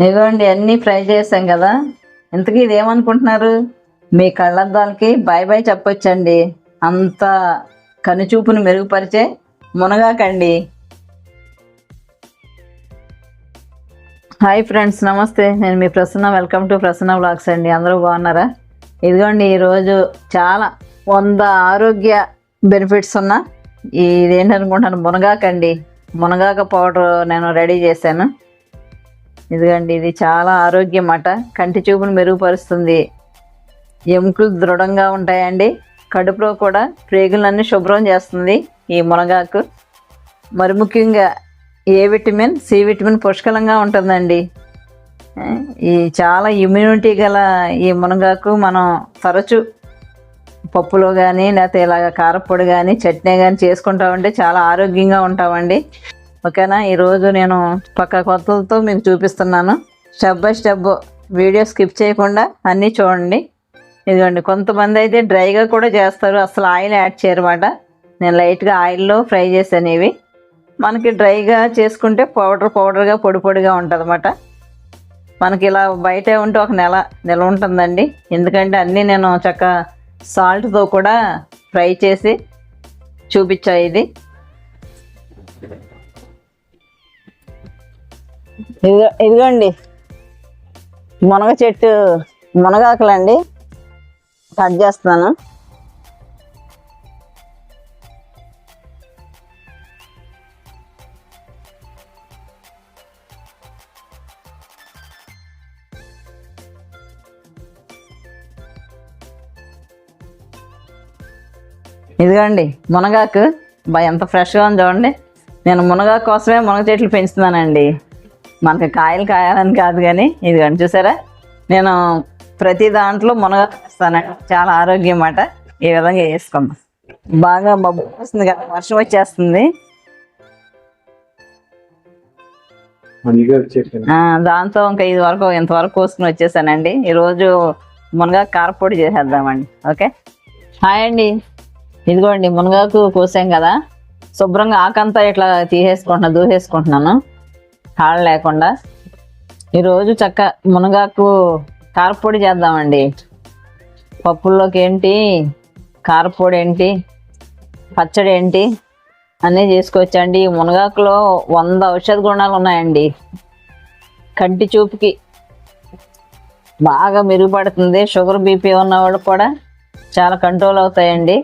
ఇదిగోండి అన్నీ ఫ్రై చేసాం కదా. ఇంతకీ ఇదేమనుకుంటున్నారు? మీ కళ్ళద్దాలకి బాయ్ బాయ్ చెప్పొచ్చండి. అంత కనుచూపును మెరుగుపరిచే మునగాకండి. హాయ్ ఫ్రెండ్స్ నమస్తే. నేను మీ Prasanna welcome to Prasanna blogs అండి. అందరూ బాగున్నారా? ఇదిగోండి ఈరోజు చాలా వంద ఆరోగ్య బెనిఫిట్స్ ఉన్న ఇదేంటనుకుంటాను మునగాకండి. మునగాక పౌడర్ నేను రెడీ చేశాను. ఇదిగోండి ఇది చాలా ఆరోగ్యం అట కంటి చూపును మెరుగుపరుస్తుంది. ఎముకలు దృఢంగా ఉంటాయండి. కడుపులో కూడా ప్రేగులన్నీ శుభ్రం చేస్తుంది ఈ మునగాకు. మరి ముఖ్యంగా ఏ విటమిన్ సి విటమిన్ పుష్కలంగా ఉంటుందండి. ఈ చాలా ఇమ్యూనిటీ గల ఈ మునగాకు మనం తరచు పప్పులో కానీ లేకపోతే ఇలాగ కారపొడి కానీ చట్నీ కానీ చేసుకుంటామంటే చాలా ఆరోగ్యంగా ఉంటామండి. ఓకేనా? ఈరోజు నేను పక్క కొత్తలతో మీకు చూపిస్తున్నాను. Step by step video skip చేయకుండా అన్నీ చూడండి. ఇదిగోండి కొంతమంది అయితే డ్రైగా కూడా చేస్తారు. అసలు ఆయిల్ యాడ్ చేయరమాట. నేను లైట్గా ఆయిల్లో ఫ్రై చేశాను ఇవి. మనకి డ్రైగా చేసుకుంటే పౌడర్ పౌడర్గా పొడి పొడిగా ఉంటుందన్నమాట. మనకి ఇలా బయట ఉంటే ఒక నెల నెల ఉంటుందండి. ఎందుకంటే అన్నీ నేను చక్క సాల్ట్తో కూడా ఫ్రై చేసి చూపించా ఇది. ఇదిగో ఇదిగోండి. మునగ చెట్టు మునగాకులండి. కట్ చేస్తున్నాను. ఇదిగోండి మునగాకు. బా ఎంత ఫ్రెష్గా ఉంది చూడండి. నేను మునగాకు కోసమే మునగ చెట్లు పెంచుతున్నానండి. మనకి కాయలు కాయాలని కాదు కానీ ఇదిగోండి చూసారా? నేను ప్రతి దాంట్లో వేస్తానండి చాలా ఆరోగ్యం అన్నమాట. ఈ విధంగా వేసుకుందాం. బాగా మబ్బు వస్తుంది కదా వర్షం వచ్చేస్తుంది. దాంతో ఇంకా ఇది వరకు ఇంతవరకు కోసుకుని వచ్చేసానండి. ఈరోజు మునగా కారపొడి చేసేద్దామండి. ఓకే? హాయ్ అండి. ఇదిగోండి మునగాకు కోసాం కదా. శుభ్రంగా ఆకంతా ఇట్లా తీసేసుకుంటున్నా దూసేసుకుంటున్నాను. హాళ్ళు లేకుండా. ఈరోజు చక్క మునగాకు కారపొడి చేద్దామండి. పప్పుల్లోకి ఏంటి కారపొడి ఏంటి పచ్చడి ఏంటి అన్నీ చేసుకోవచ్చండి ఈ మునగాకులో వంద ఔషధ గుణాలు ఉన్నాయండి. కంటి చూపుకి బాగా మెరుగుపడుతుంది. షుగర్ బీపీ ఉన్న వాళ్ళు కూడా చాలా కంట్రోల్ అవుతాయండి.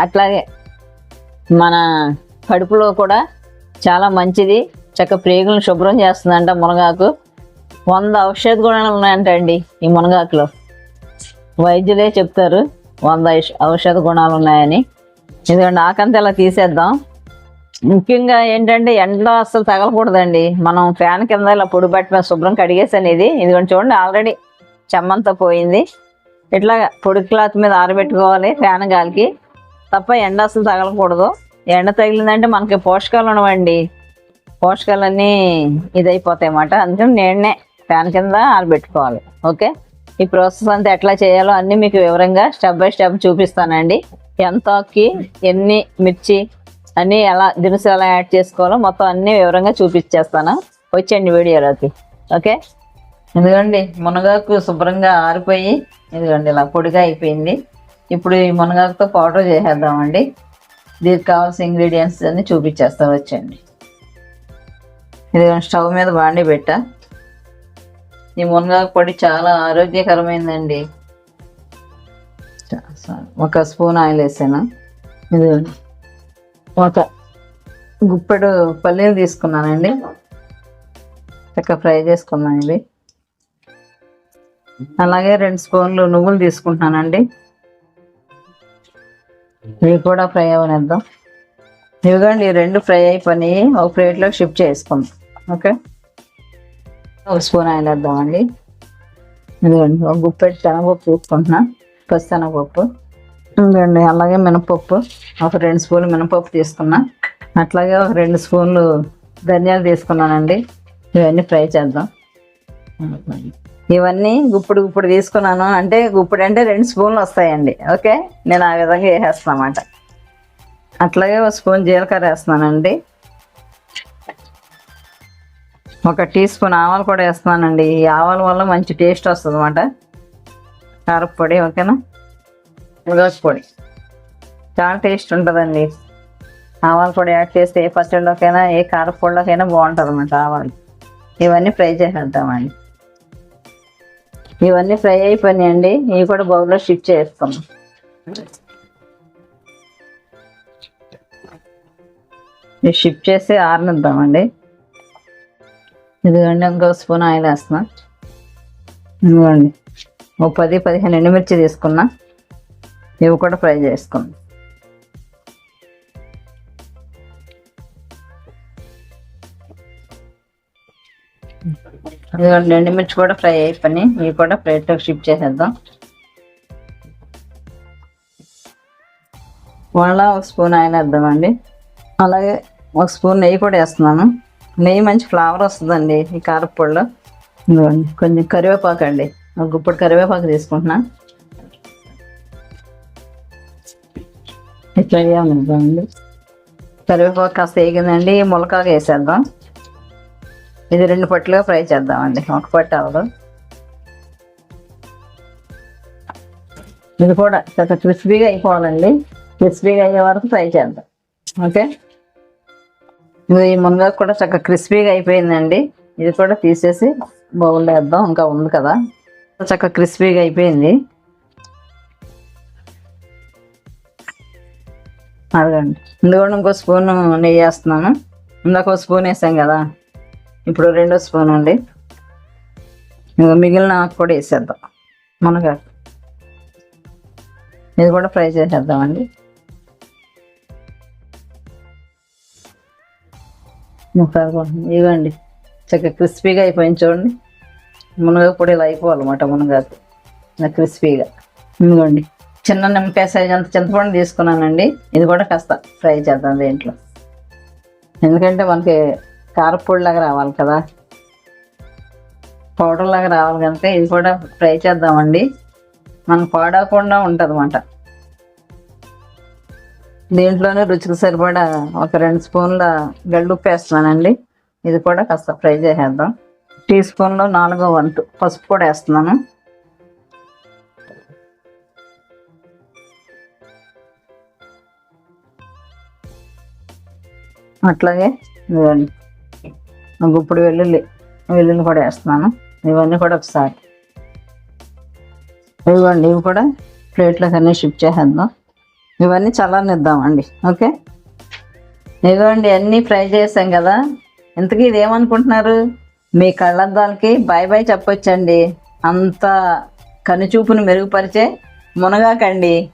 అట్లాగే మన కడుపులో కూడా చాలా మంచిది. చక్క ప్రేగులను శుభ్రం చేస్తుందంట మునగాకు. వంద ఔషధ గుణాలు ఉన్నాయంట అండి ఈ మునగాకులో. వైద్యులే చెప్తారు వంద ఔష- ఔషధ గుణాలు ఉన్నాయని. ఎందుకంటే ఆకంతా ఇలా తీసేద్దాం. ముఖ్యంగా ఏంటంటే ఎండలో అస్సలు తగలకూడదండి. మనం ఫ్యాన్ కింద ఇలా పొడి పట్టిన శుభ్రం కడిగేసాను ఇది ఇదిగోండి చూడండి ఆల్రెడీ చెమ్మంతా పోయింది. ఇట్లా పొడి క్లాత్ మీద ఆరబెట్టుకోవాలి ఫ్యాన్ గాలికి. తప్ప ఎండ అసలు తగలకూడదు. ఎండ తగిలిందంటే మనకి పోషకాలు ఉండవండి. పోషకాలన్నీ ఇదైపోతాయి అన్నమాట అందుకని నేనే ఫ్యాన్ కింద ఆరబెట్టుకోవాలి. ఓకే? ఈ ప్రాసెస్ అంతా ఎట్లా చేయాలో అన్నీ మీకు వివరంగా స్టెప్ బై స్టెప్ చూపిస్తానండి. ఎంత ఆకుకి ఎన్ని మిర్చి అన్నీ ఎలా దినుసులు ఎలా యాడ్ చేసుకోవాలో మొత్తం అన్నీ వివరంగా చూపించేస్తాను. వచ్చేయండి వీడియోలోకి. ఓకే? ఎందుకండి మునగాకు శుభ్రంగా ఆరిపోయి ఇదిగోండి ఇలా పొడిగా అయిపోయింది. ఇప్పుడు ఈ మునగాకుతో పౌడర్ చేసేద్దామండి. దీనికి కావాల్సిన ఇంగ్రీడియంట్స్ అన్నీ చూపించేస్తా వచ్చండి ఇది స్టవ్ మీద బాండి పెట్ట? ఈ మునగాకు పొడి చాలా ఆరోగ్యకరమైందండి. ఒక స్పూన్ ఆయిల్ వేసాను? ఇది ఒక గుప్పెడు పల్లీలు తీసుకున్నానండి. చక్కగా ఫ్రై చేసుకున్నాను ఇవి. అలాగే రెండు స్పూన్లు నువ్వులు తీసుకుంటున్నానండి. ఇవి కూడా ఫ్రై అవనిద్దాం ఇవిగోండి రెండు ఫ్రై అయిపోయినాయి. ఒక ప్లేట్లో షిఫ్ట్ చేసుకుందాం. ఓకే. ఒక స్పూన్ ఆయిల్ వేద్దామండి. ఇదిగోండి ఒక గుప్పెడు శనగపప్పు చూసుకుంటున్నా పచ్చి శనగపప్పు ఇదిగోండి అలాగే మినపప్పు. ఒక రెండు స్పూన్లు మినపప్పు తీసుకున్నా. అట్లాగే ఒక రెండు స్పూన్లు ధనియాలు తీసుకున్నానండి. ఇవన్నీ ఫ్రై చేద్దాం. ఇవన్నీ గుప్పుడు గుప్పుడు తీసుకున్నాను. అంటే గుప్పుడు అంటే రెండు స్పూన్లు వస్తాయండి. ఓకే? నేను ఆ విధంగా వేసేస్తాను అన్నమాట. అట్లాగే ఒక స్పూన్ జీలకర్ర వేస్తున్నానండి. ఒక టీ స్పూన్ ఆవాలు కూడా వేస్తున్నానండి. ఈ ఆవాల వల్ల మంచి టేస్ట్ వస్తుంది అనమాట కారపొడి ఓకేనా? ఉలవల పొడి. చాలా టేస్ట్ ఉంటుందండి. ఆవాల పొడి యాడ్ చేస్తే ఏ పచ్చడిలోకైనా ఏ కారపొడిలోకైనా బాగుంటుంది అన్నమాట ఆవాలు. ఇవన్నీ ఫ్రై చేసేద్దామండి. ఇవన్నీ ఫ్రై అయిపోయినాయండి. ఇవి కూడా బౌల్లో షిఫ్ట్ ఇవి షిఫ్ట్ చేసి ఆరనిద్దామండి. ఇదిగోండి ఇంకో స్పూన్ ఆయిల్ వేస్తున్నా. ఇదిగోండి. ఓ పది పదిహేను ఎండుమిర్చి తీసుకున్నా. ఇవి కూడా ఫ్రై చేసుకున్నా. ఇదిగోండి ఎండుమిర్చి కూడా ఫ్రై అయిపోయి ఇవి కూడా ప్లేట్లోకి షిఫ్ట్ చేసేద్దాం. వాళ్ళ ఒక స్పూన్ ఆయిల్ వేద్దామండి. అలాగే ఒక స్పూన్ నెయ్యి కూడా వేస్తున్నాను. నెయ్యి మంచి ఫ్లేవర్ వస్తుందండి ఈ కారపొడిలో. కొంచెం కరివేపాకు అండి. ఒక గుప్పుడు కరివేపాకు తీసుకుంటున్నా. ఇట్లా వేయాలండి కరివేపాకు కాస్త వేగిందండి ములకాకు వేసేద్దాం. ఇది రెండు పట్టులుగా ఫ్రై చేద్దామండి ఒక పట్టు అవ్వదు. ఇది కూడా చక్కగా క్రిస్పీగా అయిపోవాలండి. క్రిస్పీగా అయ్యే వరకు ఫ్రై చేద్దాం. ఓకే? ఇది ఈ మునగాకు కూడా చక్కగా క్రిస్పీగా అయిపోయిందండి. ఇది కూడా తీసేసి బౌల్లో వేద్దాం ఇంకా ఉంది కదా. చక్కగా క్రిస్పీగా అయిపోయింది. అడగండి. ఇందుకోండి ఇంకో స్పూన్ నెయ్యి వేస్తున్నాను. ఇందాక ఒక స్పూన్ వేసాం కదా. ఇప్పుడు రెండో స్పూన్ అండి. ఇంకా మిగిలిన ఆకు కూడా వేసేద్దాం. మునగాకు. ఇది కూడా ఫ్రై చేసేద్దామండి. ముక్కలు ఇవ్వండి చక్కగా క్రిస్పీగా అయిపోయింది చూడండి. మునగాకు కూడా ఇలా అయిపోవాలన్నమాట మునగాకు. ఇలా క్రిస్పీగా. ఇదిగోండి. చిన్న నిమ్మకాయ సైజ్ అంత చింతపండు తీసుకున్నానండి. ఇది కూడా కాస్త ఫ్రై చేద్దాం దీంట్లో. ఎందుకంటే మనకి కారపొడి లాగా రావాలి కదా. పౌడర్ లాగా రావాలి కనుక ఇది కూడా ఫ్రై చేద్దామండి. మనకు పాడకుండా ఉంటుంది అన్నమాట దీంట్లోనే రుచికి సరిపడా ఒక రెండు స్పూన్ల గల్లుప్పు వేస్తున్నానండి. ఇది కూడా కాస్త ఫ్రై చేసేద్దాం. టీ స్పూన్లో నాలుగో వంతు పసుపు కూడా వేస్తున్నాను. అట్లాగే గుప్పుడు వెల్లుల్లి వెల్లుల్లి కూడా వేస్తున్నాను. ఇవన్నీ కూడా ఒకసారి. ఇవ్వండి ఇవి కూడా ప్లేట్లోకి అన్నీ షిఫ్ట్ చేసేద్దాం. ఇవన్నీ చల్లనిద్దామండి ఓకే? ఇదిగోండి అన్నీ ఫ్రై చేసాం కదా. ఇంతకీ ఇది ఏమనుకుంటున్నారు? మీ కళ్ళద్దాలకి బాయ్ బాయ్ చెప్పొచ్చండి. అంత కనుచూపును మెరుగుపరిచే మునగాకండి.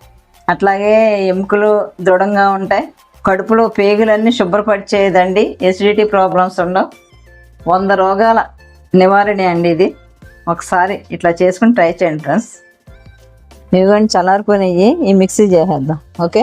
అట్లాగే ఎముకలు దృఢంగా ఉంటాయి. కడుపులో పేగులన్నీ శుభ్రపరిచేదండి. ఎసిడిటీ ప్రాబ్లమ్స్ ఉండవు. వంద రోగాల నివారణ అండి ఇది. ఒకసారి ఇట్లా చేసుకుని ట్రై చేయండి ఫ్రెండ్స్ ఇదిగోండి చల్లారిపోయినాయి. ఈ మిక్సీ చేసేద్దాం. ఓకే?